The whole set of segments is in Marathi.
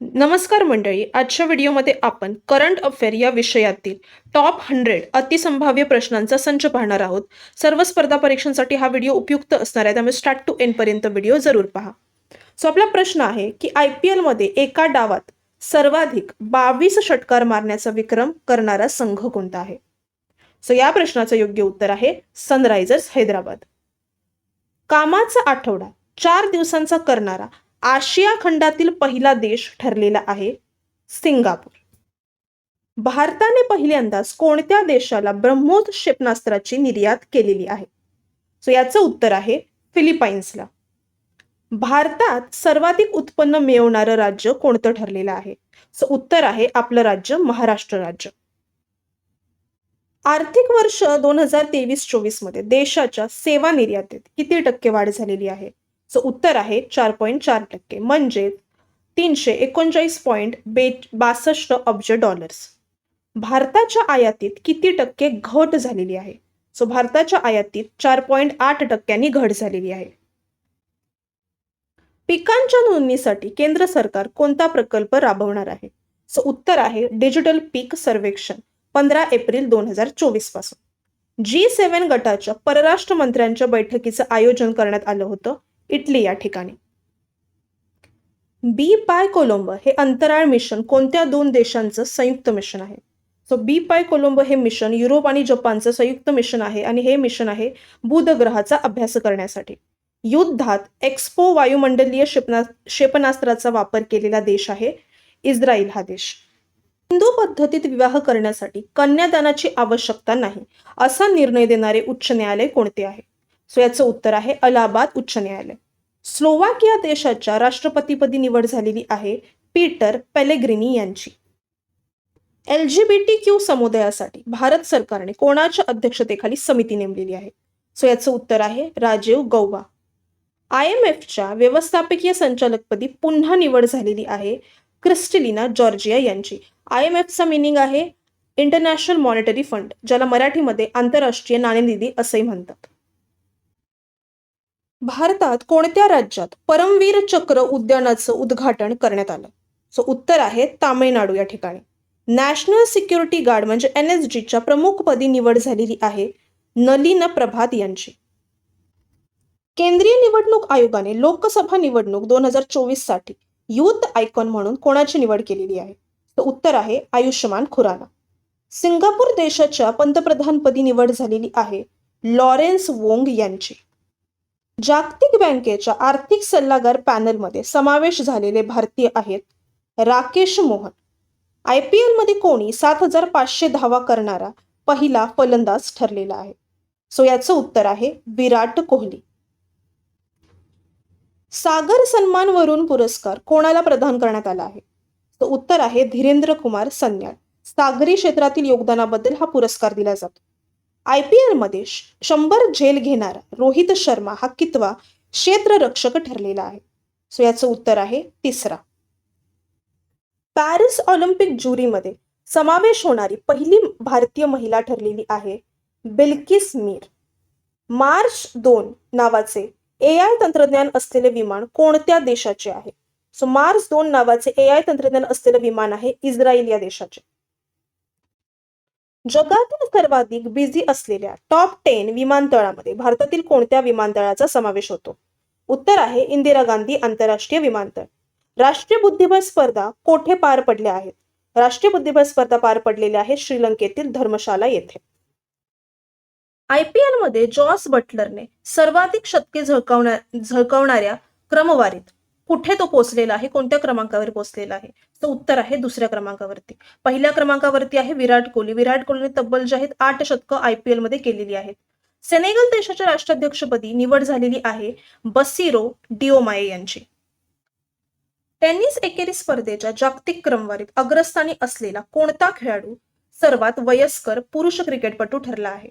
नमस्कार मंडळी आजच्या व्हिडिओमध्ये आपण करंट अफेअर या विषयातील टॉप हंड्रेड अतिसंभाव्य प्रश्नांचा संच पाहणार आहोत. सर्व स्पर्धा परीक्षांसाठी हा व्हिडिओ उपयुक्त असणार आहे त्यामुळे स्टार्ट टू एंडपर्यंत व्हिडिओ जरूर पहा. सो आपला प्रश्न आहे की आय पी एलमध्ये एका डावात सर्वाधिक बावीस षटकार मारण्याचा विक्रम करणारा संघ कोणता आहे? सो या प्रश्नाचं योग्य उत्तर आहे सनरायझर्स हैदराबाद. कामाचा आठवडा चार दिवसांचा करणारा आशिया खंडातील पहिला देश ठरलेला आहे सिंगापूर. भारताने पहिल्यांदाच कोणत्या देशाला ब्रह्मोस क्षेपणास्त्राची निर्यात केलेली आहे? सो याचं उत्तर आहे फिलिपाईन्सला. भारतात सर्वाधिक उत्पन्न मिळवणारं राज्य कोणतं ठरलेलं आहे? सो उत्तर आहे आपलं राज्य महाराष्ट्र राज्य. आर्थिक वर्ष दोन हजार तेवीस चोवीसमध्ये देशाच्या सेवा निर्यातीत किती टक्के वाढ झालेली आहे? सो उत्तर आहे चार पॉईंट चार टक्के. म्हणजे तीनशे एकोणचाळीस पॉईंट बे बासष्ट अब्ज डॉलर्स. भारताच्या आयातीत किती टक्के घट झालेली आहे? सो भारताच्या आयातीत चार पॉईंट आठ टक्क्यांनी घट झालेली आहे. पिकांच्या नोंदणीसाठी केंद्र सरकार कोणता प्रकल्प राबवणार आहे? सो उत्तर आहे डिजिटल पीक सर्वेक्षण पंधरा एप्रिल दोन हजार चोवीसपासून जी सेव्हन गटाच्या परराष्ट्र मंत्र्यांच्या बैठकीचं आयोजन करण्यात आलं होतं. इटली या ठिकाणी. बी पाय कोलंब हे अंतराळ मिशन कोणत्या दोन देशांचं संयुक्त मिशन आहे? सो बी पाय कोलंब हे मिशन युरोप आणि जपानचं संयुक्त मिशन आहे आणि हे मिशन आहे बुध ग्रहाचा अभ्यास करण्यासाठी. युद्धात एक्सपो वायुमंडलीय क्षेपणा क्षेपणास्त्राचा वापर केलेला देश आहे इस्रायल हा देश. हिंदू पद्धतीत विवाह करण्यासाठी कन्यादानाची आवश्यकता नाही असा निर्णय देणारे उच्च न्यायालय कोणते आहे? सो याचं उत्तर आहे अलाहाबाद उच्च न्यायालय. स्लोवाकिया देशाच्या राष्ट्रपतीपदी निवड झालेली आहे पीटर पेलेग्रिनी यांची. L G B T Q समुदायासाठी भारत सरकारने कोणाच्या अध्यक्षतेखाली समिती नेमलेली आहे? सो याचं उत्तर आहे राजीव गौबा. आय एम एफच्या व्यवस्थापकीय संचालकपदी पुन्हा निवड झालेली आहे क्रिस्टलिना जॉर्जिया यांची. आय एम एफचा मिनिंग आहे इंटरनॅशनल मॉनिटरी फंड ज्याला मराठीमध्ये आंतरराष्ट्रीय नाणेनिधी असेही म्हणतात. भारतात कोणत्या राज्यात परमवीर चक्र उद्यानाचं उद्घाटन करण्यात आलं? सो उत्तर आहे तामिळनाडू या ठिकाणी. नॅशनल सिक्युरिटी गार्ड म्हणजे एन एस जीच्या प्रमुखपदी निवड झालेली आहे नलिन प्रभात यांची. केंद्रीय निवडणूक आयोगाने लोकसभा निवडणूक दोन हजार चोवीससाठी युथ आयकॉन म्हणून कोणाची निवड केलेली आहे? तर उत्तर आहे आयुष्यमान खुराना. सिंगापूर देशाच्या पंतप्रधानपदी निवड झालेली आहे लॉरेन्स वोंग यांची. जागतिक बँकेच्या आर्थिक सल्लागार पॅनलमध्ये समावेश झालेले भारतीय आहेत राकेश मोहन. आय पी एलमध्ये कोणी सात हजार पाचशे धावा करणारा पहिला फलंदाज ठरलेला आहे. सो याचं उत्तर आहे विराट कोहली. सागर सन्मान वरून पुरस्कार कोणाला प्रदान करण्यात आला आहे? तो उत्तर आहे धीरेंद्र कुमार सन्याळ सागरी क्षेत्रातील योगदानाबद्दल हा पुरस्कार दिला जातो. आय पी एलमध्ये शंभर झेल घेणारा रोहित शर्मा हा कितवा क्षेत्ररक्षक ठरलेला आहे? सो याचं उत्तर आहे तिसरा. पॅरिस ऑलिम्पिक ज्युरीमध्ये समावेश होणारी पहिली भारतीय महिला ठरलेली आहे बिल्किस मीर मार्च दोन नावाचे ए आय तंत्रज्ञान असलेले विमान कोणत्या देशाचे आहे? सो मार्स दोन नावाचे ए आय तंत्रज्ञान असलेले विमान आहे इस्रायल या देशाचे. जगातील सर्वाधिक बिझी असलेल्या टॉप टेन विमानतळामध्ये भारतातील कोणत्या विमानतळाचा समावेश होतो? उत्तर आहे इंदिरा गांधी आंतरराष्ट्रीय विमानतळ. राष्ट्रीय बुद्धिबळ स्पर्धा कोठे पार पडल्या आहेत? राष्ट्रीय बुद्धिबळ स्पर्धा पार पडलेल्या आहेत श्रीलंकेतील धर्मशाला येथे. आय पी एलमध्ये जॉस बटलरने सर्वाधिक शतके झळकावण्या झळकावणाऱ्या क्रमवारीत कुठे तो पोचलेला आहे? कोणत्या क्रमांकावर पोहोचलेला आहे? तर उत्तर आहे दुसऱ्या क्रमांकावरती. पहिल्या क्रमांकावरती आहे विराट कोहली. विराट कोहलीने तब्बल जे आहेत आठ शतकं आय पी मध्ये केलेली आहेत. सेनेगल देशाच्या राष्ट्राध्यक्षपदी निवड झालेली आहे बसिरो डिओमाये यांची. टेनिस एकेरी स्पर्धेच्या जागतिक क्रमवारीत अग्रस्थानी असलेला कोणता खेळाडू सर्वात वयस्कर पुरुष क्रिकेटपटू ठरला आहे?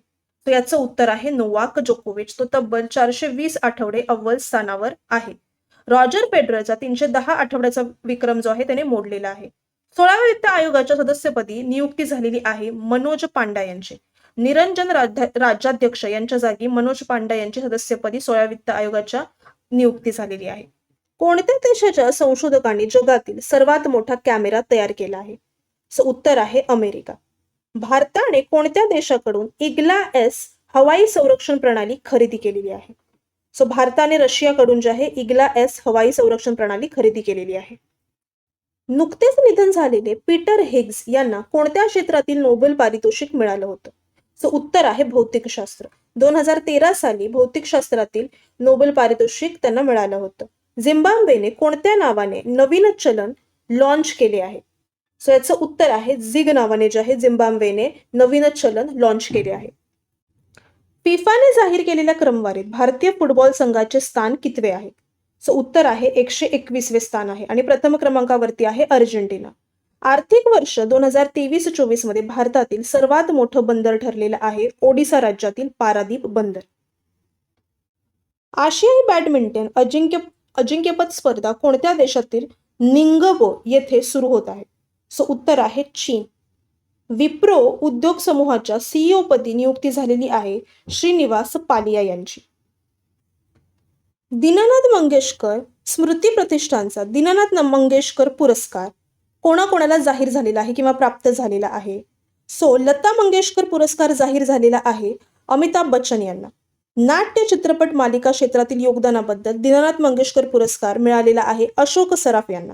तर याचं उत्तर आहे नोवाक जोकोविच. तो तब्बल चारशे वीस आठवडे अव्वल स्थानावर आहे. रॉजर पेडरचा तीनशे दहा आठवड्याचा विक्रम जो आहे त्याने मोडलेला आहे. सोळाव्या वित्त आयोगाच्या सदस्यपदी नियुक्ती झालेली आहे मनोज पांडा यांची. निरंजन राज्याध्यक्ष यांच्या जागी मनोज पांडा यांची सदस्यपदी सोळाव्या वित्त आयोगाच्या नियुक्ती झालेली आहे. कोणत्या देशाच्या संशोधकांनी जगातील सर्वात मोठा कॅमेरा तयार केला आहे? उत्तर आहे अमेरिका. भारताने कोणत्या देशाकडून इग्ला एस हवाई संरक्षण प्रणाली खरेदी केलेली आहे? सो भारताने रशियाकडून जे आहे इग्ला एस हवाई संरक्षण प्रणाली खरेदी केलेली आहे. नुकतेच निधन झालेले पीटर हिग्स यांना कोणत्या क्षेत्रातील नोबेल पारितोषिक मिळालं होतं? सो उत्तर आहे भौतिकशास्त्र दोन हजार तेरा साली भौतिकशास्त्रातील नोबेल पारितोषिक त्यांना मिळालं होतं. झिम्बाब्वेने कोणत्या नावाने नवीन चलन लॉन्च केले आहे? सो याचं उत्तर आहे झिग नावाने जे आहे झिम्बाब्वेने नवीन चलन लॉन्च केले आहे. फिफाने जाहीर केलेल्या क्रमवारीत भारतीय फुटबॉल संघाचे स्थान कितवे आहे? सो उत्तर आहे एकशे एकवीसवे स्थान आहे आणि प्रथम क्रमांकावरती आहे अर्जेंटिना. आर्थिक वर्ष दोन हजार तेवीस चोवीसमध्ये भारतातील सर्वात मोठं बंदर ठरलेलं आहे ओडिसा राज्यातील पारादीप बंदर. आशियाई बॅडमिंटन अजिंक्य अजिंक्यपद स्पर्धा कोणत्या देशातील निंगबो येथे सुरू होत आहे? सो उत्तर आहे चीन. विप्रो उद्योग समूहाच्या सीईओ पदी नियुक्ती झालेली आहे श्रीनिवास पालिया यांची. दीनानाथ मंगेशकर स्मृती प्रतिष्ठानचा दीनानाथ मंगेशकर पुरस्कार कोणाकोणाला जाहीर झालेला आहे किंवा प्राप्त झालेला आहे? सो लता मंगेशकर पुरस्कार जाहीर झालेला आहे अमिताभ बच्चन यांना. नाट्य चित्रपट मालिका क्षेत्रातील योगदानाबद्दल दीनानाथ मंगेशकर पुरस्कार मिळालेला आहे अशोक सराफ यांना.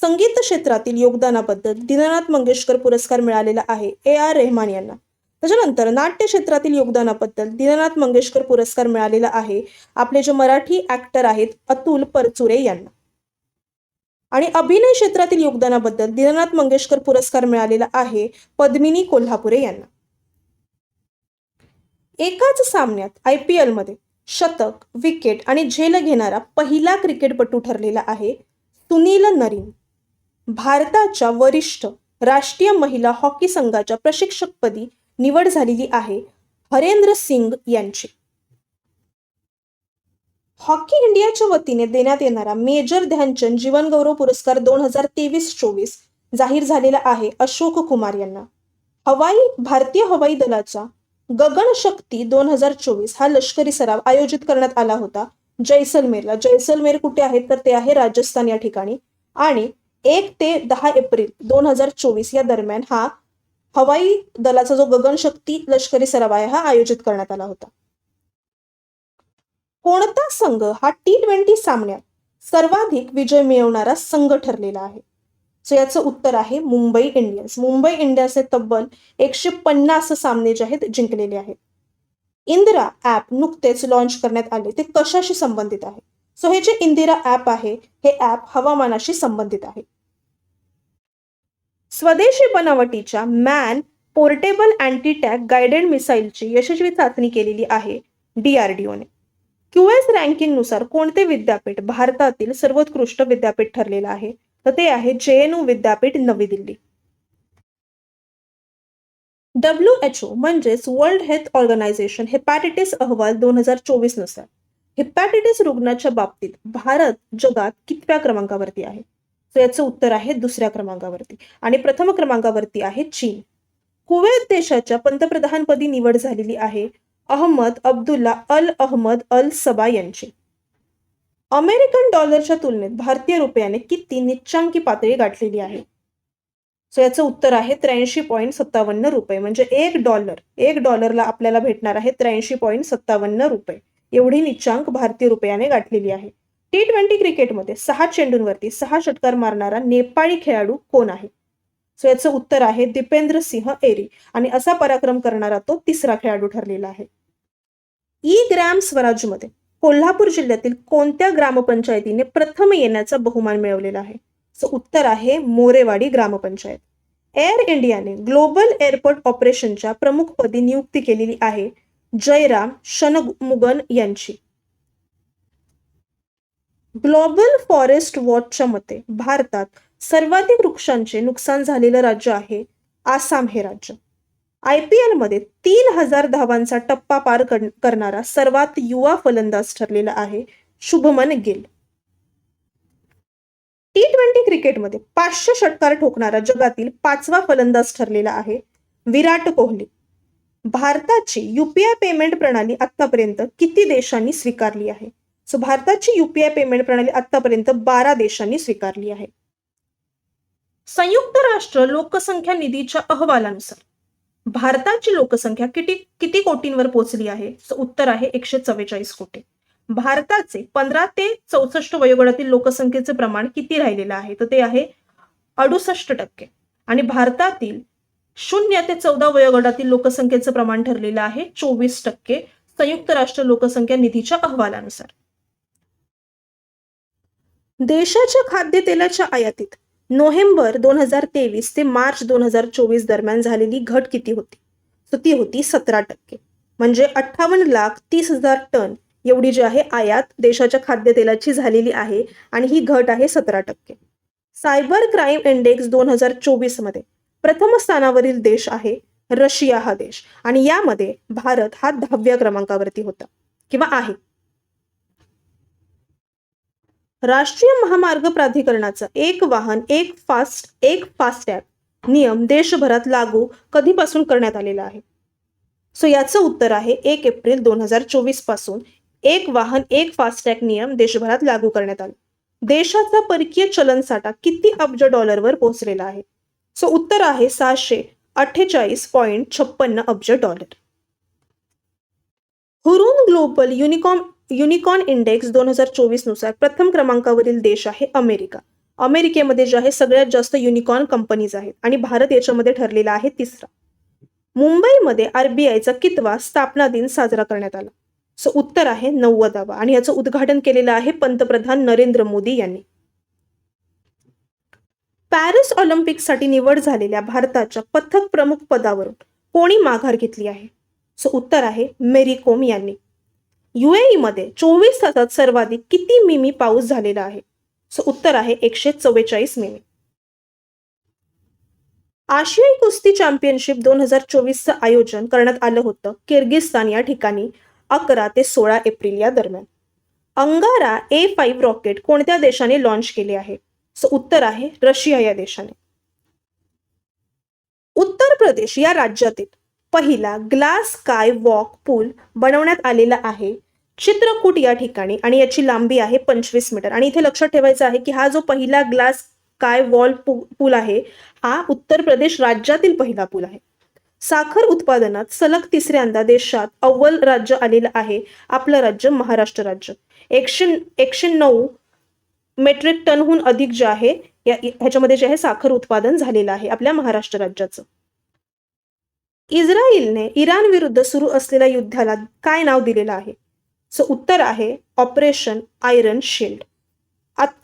संगीत क्षेत्रातील योगदानाबद्दल दीनानाथ मंगेशकर पुरस्कार मिळालेला आहे ए आर रेहमान यांना. त्याच्यानंतर नाट्य क्षेत्रातील योगदानाबद्दल दीनानाथ मंगेशकर पुरस्कार मिळालेला आहे आपले जे मराठी ऍक्टर आहेत अतुल परचुरे यांना. आणि अभिनय क्षेत्रातील योगदानाबद्दल दीनानाथ मंगेशकर पुरस्कार मिळालेला आहे पद्मिनी कोल्हापुरे यांना. एकाच सामन्यात आय पी एलमध्ये शतक विकेट आणि झेल घेणारा पहिला क्रिकेटपटू ठरलेला आहे सुनील नरीन. भारताच्या वरिष्ठ राष्ट्रीय महिला हॉकी संघाच्या प्रशिक्षकपदी निवड झालेली आहे हरेंद्र सिंग यांची. हॉकी इंडियाच्या वतीने देण्यात येणारा मेजर ध्यानचंद जीवनगौरव पुरस्कार दोन हजार तेवीस चोवीस जाहीर झालेला आहे अशोक कुमार यांना. हवाई भारतीय हवाई दलाचा गगन शक्ती दोन हजार चोवीस हा लष्करी सराव आयोजित करण्यात आला होता. जैसलमेरला. जैसलमेर कुठे आहे? तर ते आहे राजस्थान या ठिकाणी. आणि एक ते दहा एप्रिल दोन हजार चोवीस या दरम्यान हा हवाई दलाचा जो गगनशक्ती लष्करी सराव आहे हा आयोजित करण्यात आला होता. कोणता संघ हा टी ट्वेंटी सामन्यात सर्वाधिक विजय मिळवणारा संघ ठरलेला आहे? सो याचं उत्तर आहे मुंबई इंडियन्स. मुंबई इंडियन्सने तब्बल एकशे पन्नास सामने जे आहेत जिंकलेले आहेत. इंदिरा ॲप नुकतेच लॉन्च करण्यात आले. ते कशाशी संबंधित आहे? सो हे जे इंदिरा ॲप आहे हे ॲप हवामानाशी संबंधित आहे. स्वदेशी बनावटीच्या man portable anti tank guided मिसाईलची यशस्वी चाचणी केलेली आहे डीआरडीओने क्यूएस रँकिंगनुसार कोणते विद्यापीठ भारतातील सर्वोत्कृष्ट विद्यापीठ ठरलेलं आहे? तर ते आहे जे एन यू विद्यापीठ नवी दिल्ली. डब्ल्यू एच ओ म्हणजेच वर्ल्ड हेल्थ ऑर्गनायझेशन हेपॅटिटिस अहवाल दोन हजार चोवीसनुसार. हेपॅटिटिस रुग्णाच्या बाबतीत भारत जगात कितव्या क्रमांकावरती आहे? सो याचं उत्तर आहे दुसऱ्या क्रमांकावरती. आणि प्रथम क्रमांकावरती आहे चीन. कुवेत देशाच्या पंतप्रधानपदी निवड झालेली आहे अहमद अब्दुल्ला अल अहमद अल सबा यांची. अमेरिकन डॉलरच्या तुलनेत भारतीय रुपयाने किती निच्चांकी पातळी गाठलेली आहे? सो याचं उत्तर आहे त्र्याऐंशी पॉईंट सत्तावन्न रुपये. म्हणजे एक डॉलर एक डॉलरला आपल्याला भेटणार आहे त्र्याऐंशी पॉईंट सत्तावन्न रुपये. एवढी निच्चांक भारतीय रुपयाने गाठलेली आहे. टी ट्वेंटी क्रिकेटमध्ये सहा चेंडूंवरती सहा षटकार मारणारा नेपाळी खेळाडू कोण आहे? सो याचं उत्तर आहे दीपेंद्र सिंह एरी आणि असा पराक्रम करणारा तो तिसरा खेळाडू ठरलेला आहे. ई ग्रॅम स्वराजमध्ये कोल्हापूर जिल्ह्यातील कोणत्या ग्रामपंचायतीने प्रथम येण्याचा बहुमान मिळवलेला आहे? सो उत्तर आहे मोरेवाडी ग्रामपंचायत. एअर इंडियाने ग्लोबल एअरपोर्ट ऑपरेशनच्या प्रमुखपदी नियुक्ती केलेली आहे जयराम शनमुगन यांची. ग्लोबल फॉरेस्ट वॉचच्या मते भारतात सर्वाधिक वृक्षांचे नुकसान झालेलं राज्य आहे आसाम हे राज्य. आय पी एलमध्ये तीन हजार धावांचा टप्पा पार कर- करणारा सर्वात युवा फलंदाज ठरलेला आहे शुभमन गिल. टी ट्वेंटी क्रिकेटमध्ये पाचशे षटकार ठोकणारा जगातील पाचवा फलंदाज ठरलेला आहे विराट कोहली. भारताची युपीआय पेमेंट प्रणाली आतापर्यंत किती देशांनी स्वीकारली आहे? सो भारताची युपीआय पेमेंट प्रणाली आतापर्यंत बारा देशांनी स्वीकारली आहे. संयुक्त राष्ट्र लोकसंख्या निधीच्या अहवालानुसार भारताची लोकसंख्या किती किती कोटींवर पोहोचली आहे? उत्तर आहे एकशे चव्वेचाळीस कोटी. भारताचे पंधरा ते चौसष्ट वयोगटातील लोकसंख्येचे प्रमाण किती राहिलेलं आहे? तर ते आहे अडुसष्ट टक्के. आणि भारतातील शून्य ते चौदा वयोगटातील लोकसंख्येचं प्रमाण ठरलेलं आहे चोवीस टक्के संयुक्त राष्ट्र लोकसंख्या निधीच्या अहवालानुसार. देशाच्या खाद्यतेलाच्या आयातीत नोव्हेंबर दोन हजार तेवीस ते मार्च दोन हजार चोवीस दरम्यान झालेली घट किती होती? तर ती होती सतरा टक्के. म्हणजे अठ्ठावन्न लाख तीस हजार टन एवढी जी आहे आयात देशाच्या खाद्यतेलाची झालेली आहे आणि ही घट आहे सतरा टक्के. सायबर क्राईम इंडेक्स दोन हजार चोवीसमध्ये प्रथम स्थानावरील देश आहे रशिया हा देश. आणि यामध्ये भारत हा दहाव्या क्रमांकावरती होता. किंवा आहे. राष्ट्रीय महामार्ग प्राधिकरणाचा एक वाहन एक फास्ट एक फास्टॅग नियम देशभरात लागू कधीपासून करण्यात आलेला आहे? सो याचं उत्तर आहे एक एप्रिल दोन हजार चोवीसपासून एक वाहन एक फास्टॅग नियम देशभरात लागू करण्यात आला. देशाचा परकीय चलन साठा किती अब्ज डॉलरवर पोहोचलेला आहे? सो उत्तर आहे सहाशे अठ्ठेचाळीस पॉईंट छप्पन्न अब्ज dollar. Hurun global unicom unicorn index दोन हजार चोवीसनुसार प्रथम क्रमांकावरील देश आहे अमेरिका. अमेरिकेमध्ये जे आहे सगळ्यात जास्त युनिकॉर्न कंपनीज आहेत आणि भारत याच्यामध्ये ठरलेला आहे तिसरा. मुंबईमध्ये आरबीआयचा कितवा स्थापना दिन साजरा करण्यात आला. सो उत्तर आहे नव्वदावा आणि याचं उद्घाटन केलेलं आहे पंतप्रधान नरेंद्र मोदी यांनी. पॅरिस ऑलिम्पिकसाठी निवड झालेल्या भारताच्या पथक प्रमुख पदावरून कोणी माघार घेतली आहे? सो उत्तर आहे मेरी कोम यांनी. युएई मध्ये चोवीस तासात सर्वाधिक किती मिमी पाऊस झालेला आहे? सो उत्तर आहे एकशे चव्वेचाळीस मिमी. आशियाई कुस्ती चॅम्पियनशिप दोन हजार चोवीसचं आयोजन करण्यात आलं होतं किर्गिस्तान या ठिकाणी अकरा ते सोळा एप्रिल या दरम्यान. अंगारा ए फाईव्ह रॉकेट कोणत्या देशाने लॉन्च केले आहे? सो उत्तर आहे रशिया या देशाने. उत्तर प्रदेश या राज्यातील पहिला ग्लास स्काय वॉक पूल बनवण्यात आलेला आहे चित्रकूट या ठिकाणी आणि याची लांबी आहे पंचवीस मीटर. आणि इथे लक्षात ठेवायचं आहे की हा जो पहिला ग्लास काय वॉल पूल आहे हा उत्तर प्रदेश राज्यातील पहिला पूल आहे. साखर उत्पादनात सलग तिसऱ्यांदा देशात अव्वल राज्य आलेलं आहे आपलं राज्य महाराष्ट्र राज्य. एकशे एकशे नऊ मेट्रिक टनहून अधिक जे आहे ह्याच्यामध्ये जे आहे साखर उत्पादन झालेलं आहे आपल्या महाराष्ट्र राज्याचं. इस्रायलने इराण विरुद्ध सुरू असलेल्या युद्धाला काय नाव दिलेलं आहे? सो उत्तर आहे ऑपरेशन आयरन शिल्ड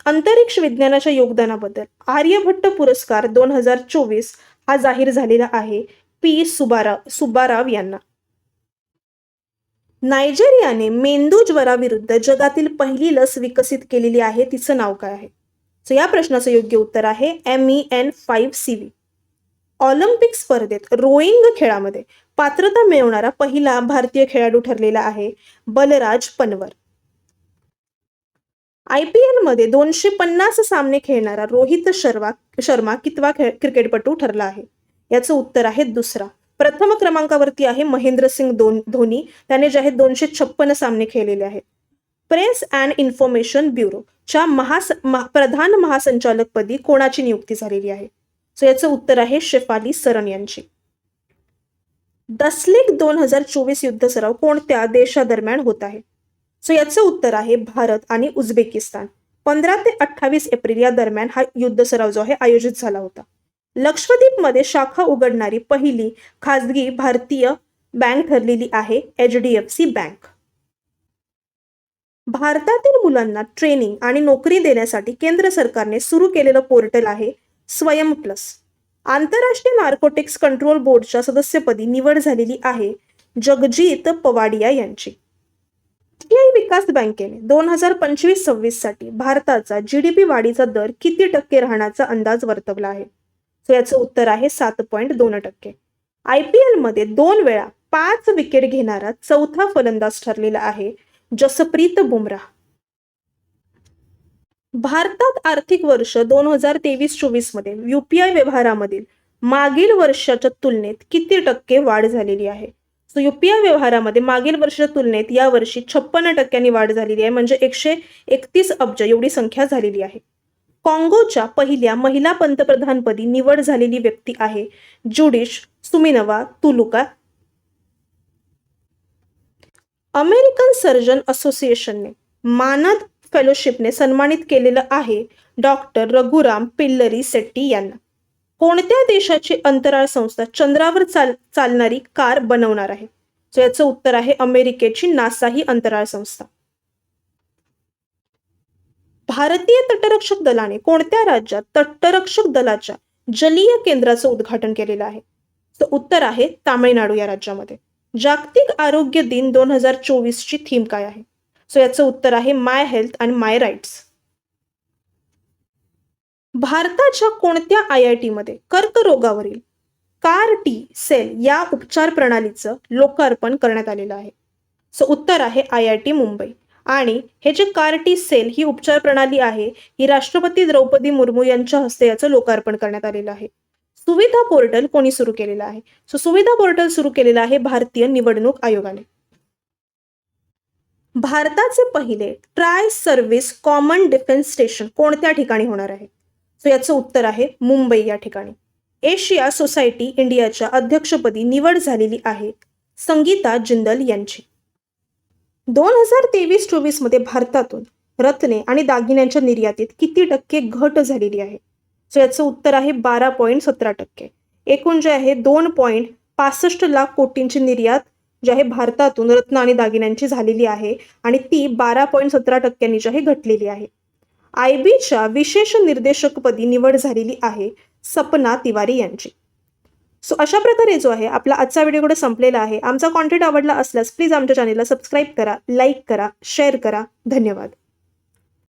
अंतरिक्ष विज्ञानाच्या योगदानाबद्दल आर्यभट्ट पुरस्कार दोन हजार चोवीस हा जाहीर झालेला आहे पी. सुबाराव सुब्बाराव यांना. नायजेरियाने मेंदू ज्वराविरुद्ध जगातील पहिली लस विकसित केलेली आहे तिचं नाव काय आहे? सो या प्रश्नाचं योग्य उत्तर आहे M E N five C V Olympic स्पर्धेत रोईंग खेळामध्ये पात्रता मिळवणारा पहिला भारतीय खेळाडू ठरलेला आहे बलराज पनवर. आय पी एलमध्ये दोनशे पन्नास सामने खेळणारा रोहित शर्मा शर्मा कितवा खेळ क्रिकेटपटू ठरला आहे? याचं उत्तर आहे दुसरा. प्रथम क्रमांकावरती आहे महेंद्रसिंग दोन धोनी. त्याने जे आहेत दोनशे छप्पन सामने खेळलेले आहेत. प्रेस अँड इन्फॉर्मेशन ब्युरोच्या महास महा- प्रधान महासंचालकपदी कोणाची नियुक्ती झालेली आहे? सो याचं उत्तर आहे शेफाली सरन यांची. दसलिक दोन हजार चोवीस युद्ध सराव कोणत्या देशादरम्यान होत आहे? सो याचं उत्तर आहे भारत आणि उझबेकिस्तान. पंधरा ते अठ्ठावीस एप्रिल या दरम्यान हा युद्ध सराव जो आहे आयोजित झाला होता. लक्षद्वीपमध्ये शाखा उघडणारी पहिली खासगी भारतीय बँक ठरलेली आहे H D F C bank. भारतातील मुलांना ट्रेनिंग आणि नोकरी देण्यासाठी केंद्र सरकारने सुरू केलेलं पोर्टल आहे स्वयं प्लस आंतरराष्ट्रीय नार्कोटिक्स कंट्रोल बोर्डच्या सदस्यपदी निवड झालेली आहे जगजीत पवाडिया यांची. आशियाई विकास बँकेने दोन हजार पंचवीस सव्वीससाठी भारताचा पी वाढीचा दर किती टक्के राहण्याचा अंदाज वर्तवला आहे? सो याचं उत्तर आहे सात पॉईंट दोन टक्के. आय पी एलमध्ये दोन वेळा पाच विकेट घेणारा चौथा फलंदाज ठरलेला आहे जसप्रीत बुमराह. भारतात आर्थिक वर्ष दोन हजार तेवीस चोवीसमध्ये युपीआय व्यवहारामधील मागील वर्षाच्या तुलनेत किती टक्के वाढ झालेली आहे? सो युपीआय व्यवहारामध्ये मागील वर्षाच्या तुलनेत या वर्षी छप्पन्न टक्क्यांनी वाढ झालेली आहे. म्हणजे एकशे एकतीस अब्ज एवढी संख्या झालेली आहे. काँगोच्या पहिल्या महिला पंतप्रधानपदी निवड झालेली व्यक्ती आहे जुडिश सुमिनवा तुलुका. अमेरिकन सर्जन असोसिएशनने मानद फेलोशिपने सन्मानित केलेलं आहे डॉक्टर रघुराम पिल्लरी सेट्टी यांना. कोणत्या देशाची अंतराळ संस्था चंद्रावर चाल चालणारी कार बनवणार आहे? सो याचं उत्तर आहे अमेरिकेची नासा ही अंतराळ संस्था. भारतीय तटरक्षक दलाने कोणत्या राज्यात तटरक्षक दलाच्या जलीय केंद्राचं उद्घाटन केलेलं आहे? तर उत्तर आहे तामिळनाडू या राज्यामध्ये. जागतिक आरोग्य दिन दोन हजार चोवीस ची थीम काय आहे? सो याचं उत्तर आहे माय हेल्थ आणि माय राईट्स भारताच्या कोणत्या आय आय टीमध्ये कर्करोगावरील कार टी सेल या उपचार प्रणालीचं लोकार्पण करण्यात आलेलं आहे? सो उत्तर आहे आय आय टी मुंबई. आणि हे जे कार टी सेल ही उपचार प्रणाली आहे ही राष्ट्रपती द्रौपदी मुर्मू यांच्या हस्ते याचं लोकार्पण करण्यात आलेलं आहे. सुविधा पोर्टल कोणी सुरू केलेलं आहे? सो सुविधा पोर्टल सुरू केलेलं आहे भारतीय निवडणूक आयोगाने. भारताचे पहिले tri service common defence station कोणत्या ठिकाणी होणार आहे? सो याचं उत्तर आहे मुंबई या ठिकाणी. एशिया सोसायटी इंडियाच्या अध्यक्षपदी निवड झालेली आहे संगीता जिंदल यांची. दोन हजार तेवीस चोवीसमध्ये भारतातून रत्ने आणि दागिन्यांच्या निर्यातीत किती टक्के घट झालेली आहे? सो याचं उत्तर आहे बारा पॉईंट सतरा टक्के. एकूण जे आहे दोन पॉईंट पासष्ट लाख कोटींची निर्यात जी आहे भारतातून रत्न आणि दागिन्यांची झालेली आहे आणि ती बारा पॉईंट सतरा टक्क्यांनी जी आहे घटलेली आहे. आय बीच्या विशेष निर्देशकपदी निवड झालेली आहे सपना तिवारी यांची. सो अशा प्रकारे जो आहे आपला आजचा व्हिडिओ कुठे संपलेला आहे. आमचा कॉन्टेंट आवडला असल्यास प्लीज आमच्या चॅनेलला सबस्क्राईब करा लाईक करा शेअर करा. धन्यवाद.